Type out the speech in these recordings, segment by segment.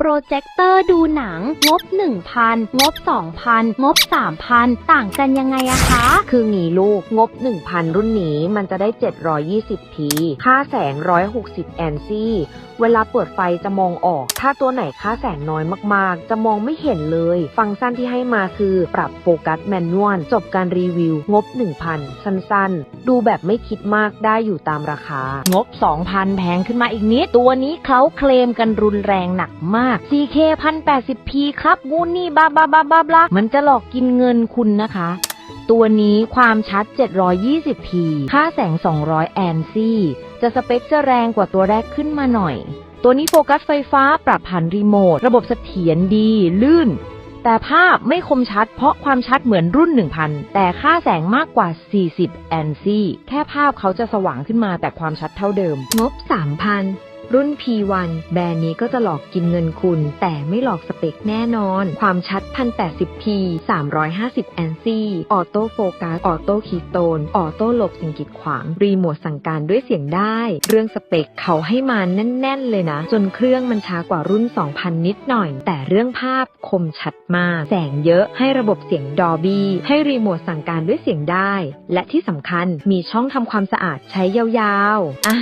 โปรเจคเตอร์ดูหนัง งบ 1,000 งบ 2,000 งบ 3,000 ต่างกันยังไงอะคะ คืองี้ลูกงบ 1,000 รุ่นนี้มันจะได้ 720 p ค่าแสง 160 แอนซี่เวลาเปิดไฟจะมองออก ถ้าตัวไหนค่าแสงน้อยมากๆ จะมองไม่เห็นเลย ฟังก์ชันที่ให้มาคือปรับโฟกัสแมนนวลจบการรีวิว งบ 1,000 สั้นๆ ดูแบบไม่คิดมากได้อยู่ตามราคา งบ 2,000 แพงขึ้นมาอีกนิด ตัวนี้เขาเคลมกันรุนแรงหนักมาก 4K 1080p ครับงูนี่บ้าบ้าบ้าบ้าบ้ามันจะหลอกกินเงินคุณนะคะ ตัวนี้ความชัด 720p ค่าแสง 200 แอนซี่จะสเปคจะแรงกว่าตัวแรกขึ้นมาหน่อย ตัวนี้โฟกัสไฟฟ้าปรับผ่านรีโมท ระบบเสถียรดี ลื่น แต่ภาพไม่คมชัด เพราะความชัดเหมือนรุ่น 1000 แต่ค่าแสงมากกว่า 40 แอนซี่แค่ภาพเขาจะสว่างขึ้นมาแต่ความชัดเท่าเดิม งบ 3,000 รุ่น P1 แบรนด์นี้ก็จะหลอกกินเงินคุณ แต่ไม่หลอกสเปคแน่นอน ความชัด 1080p 350แอนซี่ออโต้โฟกัสออโต้คีโตนออโต้หลบสิ่งกีดขวาง รีโมทสั่งการด้วยเสียงได้ เรื่องสเปคเขาให้มาแน่น ๆ เลยนะ จนเครื่องมันช้ากว่ารุ่น 2000 นิดหน่อย แต่เรื่องภาพคมชัดมาก แสงเยอะให้ระบบเสียงดอบี้ให้รีโมทสั่งการด้วยเสียงได้ และที่สำคัญมีช่องทำความสะอาดใช้ยาวๆ อะ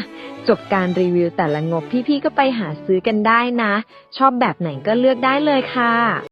จบการรีวิวแต่ละงบพี่ๆก็ไปหาซื้อกันได้นะ ชอบแบบไหนก็เลือกได้เลยค่ะ